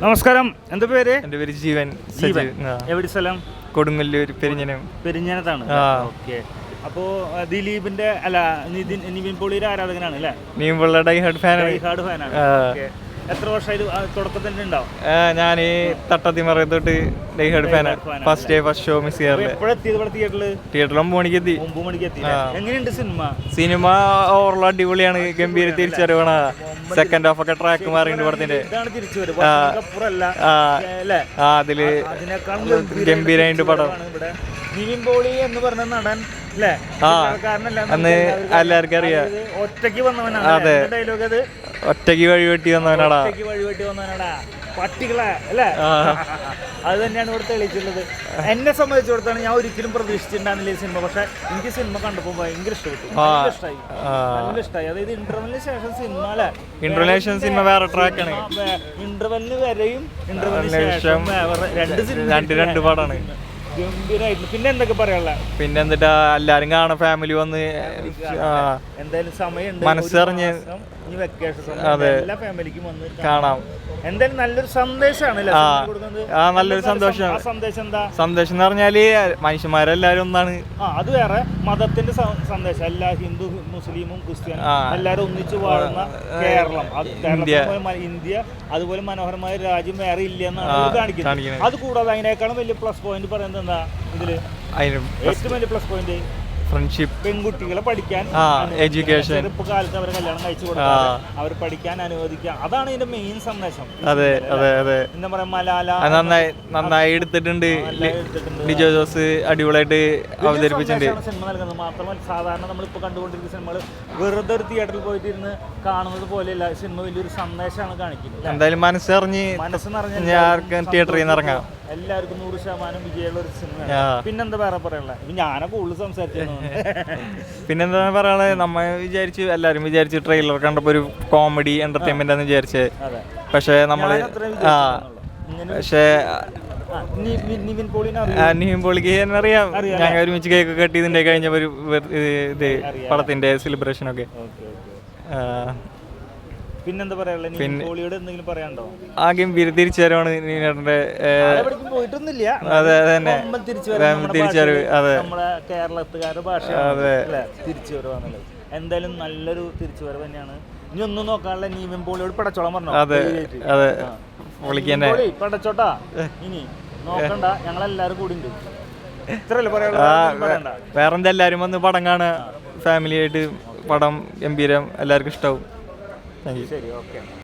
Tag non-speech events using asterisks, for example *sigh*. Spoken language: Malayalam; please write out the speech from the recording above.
നമസ്കാരം. എന്താ പേര്? എന്റെ പേര് ജീവൻ. ജീവൻ. എവിടെ സ്ഥലം? കൊടുങ്ങല്ലൂർ പെരിഞ്ഞനം. പെരിഞ്ഞനത്താണ്. ഓക്കെ. അപ്പോ ദിലീപിന്റെ അല്ല നിതിൻ നിവിൻ പോളിയുടെ ആരാധകനാണ് അല്ലേ? നിവിൻ ഡൈ ഹാർഡ് ഫാനാണ്. ഹാർഡ് ഫാനാണ്. എത്ര വർഷമായി തുടക്കത്തിൽ ഉണ്ടാവും? ഞാൻ തട്ടത്തിമറ തൊട്ട് ഡൈ ഫാന ഫാനാണ്. First day first show miss തിയേറ്ററിൽ തിയേറ്ററിൽ ഒമ്പത് മണിക്ക് എത്തി. ഒമ്പത് മണിക്ക് എത്തി എങ്ങനെയുണ്ട് സിനിമ? സിനിമ ഓവറോൾ അടിപൊളിയാണ്. ഗംഭീര തിരിച്ചറിവാണ്. സെക്കൻഡ് ഹാഫ് ഒക്കെ ട്രാക്ക് മാറിയുണ്ട് പടത്തിന്റെ അതിൽ ഗംഭീരായിട്ട് പടം. നിവിൻ പോളി എന്ന് പറഞ്ഞ നടൻ അല്ലേ എല്ലാവർക്കും അറിയാം. ഒറ്റയ്ക്ക് വന്നവനാണ്. അതെ. ഡയലോഗ് അത്? ഒറ്റയ്ക്ക് വഴി വെട്ടി വന്നവനാടാ. ഒറ്റയ്ക്ക് വഴിവെട്ടി വന്നവനാടാ. പട്ടികളെ അല്ലേ. അത് തന്നെയാണ് ഇവിടെ തെളിയിച്ചിട്ടുള്ളത് എന്നെ സംബന്ധിച്ചിടത്തോളം ഞാൻ ഒരിക്കലും പ്രതീക്ഷിച്ചിട്ടുണ്ടായിരുന്നില്ല ഈ സിനിമ. പക്ഷെ എനിക്ക് സിനിമ കണ്ടപ്പോൾ ഭയങ്കര ഇഷ്ടപ്പെട്ടു. ഇഷ്ടമായി. നല്ല ഇഷ്ടമായി. അതായത് ഇന്റർവെല്ലിന് ശേഷം സിനിമ അല്ലെ ഇന്റർവെല്ലിന് സിനിമ വേറെ ട്രാക്കാണ് ആണ്. ഇന്റർവെല്ലിന് വരെയും ഇന്റർവെല്ലിന് ശേഷം രണ്ട് സിനിമ രണ്ട് രണ്ട് പടാണ്. ഗംഭീരമായിട്ട് പിന്നെ എന്തൊക്കെ പറയാനുള്ള? പിന്നെ എന്നിട്ടാ എല്ലാരും കാണാൻ ഫാമിലി വന്ന് എന്തായാലും സമയമുണ്ട്. മനസ്സറിഞ്ഞ് ഈ വെക്കേഷൻ. എല്ലാ ഫാമിലിക്കും വന്ന് കാണാം. എന്തായാലും നല്ലൊരു സന്ദേശമാണ് ആ. നല്ലൊരു സന്തോഷം. സന്ദേശം എന്താ? സന്ദേശം എന്ന് പറഞ്ഞാൽ മനുഷ്യന്മാരെല്ലാരും ഒന്നാണ്. ആ അത് വേറെ. മതത്തിന്റെ സന്ദേശം. എല്ലാ ഹിന്ദു മുസ്ലിമും ക്രിസ്ത്യാനും എല്ലാരും ഒന്നിച്ചു വാഴുന്ന കേരളം. ഇന്ത്യ. ഇന്ത്യ അതുപോലെ മനോഹരമായ രാജ്യം വേറെ ഇല്ല എന്നാണ് കാണിക്കുന്നത്. അത് കൂടാതെ അതിനേക്കാളും വലിയ പ്ലസ് പോയിന്റ് പറയുന്നത് എന്താ ഇതിൽ? ഏറ്റവും വലിയ പ്ലസ് പോയിന്റ് ഫ്രണ്ട്ഷിപ്പ് പെൺകുട്ടികളെ പഠിക്കാൻ ആ, education. കാലത്ത് അവരെ കല്യാണം കഴിച്ചു കൊടുക്കാതെ അവർ പഠിക്കാൻ അനുവദിക്കുക. അതാണ് ഇതിന്റെ മെയിൻ സന്ദേശം. അതെ അതെ അതെ. എന്താ പറയാ മലാല. നന്നായി നന്നായി എടുത്തിട്ടുണ്ട്. ലിജോ ജോസ് അടിപൊളിയായിട്ട് അവതരിപ്പിച്ചിട്ടുണ്ട്. സിനിമ നൽകുന്നത്. മാത്രമല്ല സാധാരണ നമ്മളിപ്പോൾ കണ്ടുകൊണ്ടിരിക്കുന്ന സിനിമകൾ വെറുതെ ഒരു തിയേറ്ററിൽ പോയിട്ട് ഇരുന്ന് കാണുന്നത് പോലെയല്ല. സിനിമ വലിയൊരു സന്ദേശമാണ് കാണിക്കുന്നത്. എന്തായാലും മനസ്സറിഞ്ഞ് മനസ്സ് നിറഞ്ഞ തിയേറ്ററിൽ നിന്ന് ഇറങ്ങാം. എല്ലാവർക്കും നൂറ് ശതമാനം വിജയമുള്ള ഒരു സിനിമയാണ്. പിന്നെന്താ വേറെ പറയാനുള്ളത് ഞാനാ കൂടുതൽ സംസാരിച്ചു *laughs* പിന്നെന്താ പറയാനുള്ളത് നമ്മൾ വിചാരിച്ചു എല്ലാരും വിചാരിച്ചു ട്രെയിലർ കണ്ടപ്പോ ഒരു കോമഡി എന്റർടൈൻമെന്റ് ആണെന്ന് വിചാരിച്ചേ. അതെ. പക്ഷെ നമ്മൾ ആ. പക്ഷേ നിവിൻ പോളിക്ക് അറിയാം, ഞങ്ങൾ ഒരുമിച്ച് കേക്ക് കട്ട് ഇതിന്റെ കഴിഞ്ഞ ഒരു ഇത് പടത്തിന്റെ സെലിബ്രേഷൻ ഒക്കെ. പിന്നെന്താ പറയാനുള്ളത്? എന്തെങ്കിലും പറയാനുണ്ടോ? ആ ഗംഭീര തിരിച്ചുവരവാണ് നീനേട്ടന്റെ എവിടേക്കും പോയിട്ടൊന്നുമില്ല. അതെ, തന്നെ. തിരിച്ചുവരവ്, അതെ. നമ്മുടെ കേരളത്തുകാരുടെ ഭാഷ അതെ. എന്തായാലും നല്ലൊരു തിരിച്ചു വരവ് തന്നെയാണ്. ഇനി ഒന്നും നോക്കാനുള്ള നീവൻ പോളിയോട് പടച്ചോളം പറഞ്ഞു? അതെ അതെ. പടച്ചോട്ടാ. ഇനി നോക്കണ്ട. ഞങ്ങളെല്ലാരും കൂടി ഉണ്ട് വേറെന്താ എല്ലാരും വന്ന് പടം കാണാ ഫാമിലി ആയിട്ട് പടം ഗംഭീരം എല്ലാവർക്കും ഇഷ്ടാവും. Thank you. ശരി ഓക്കെ.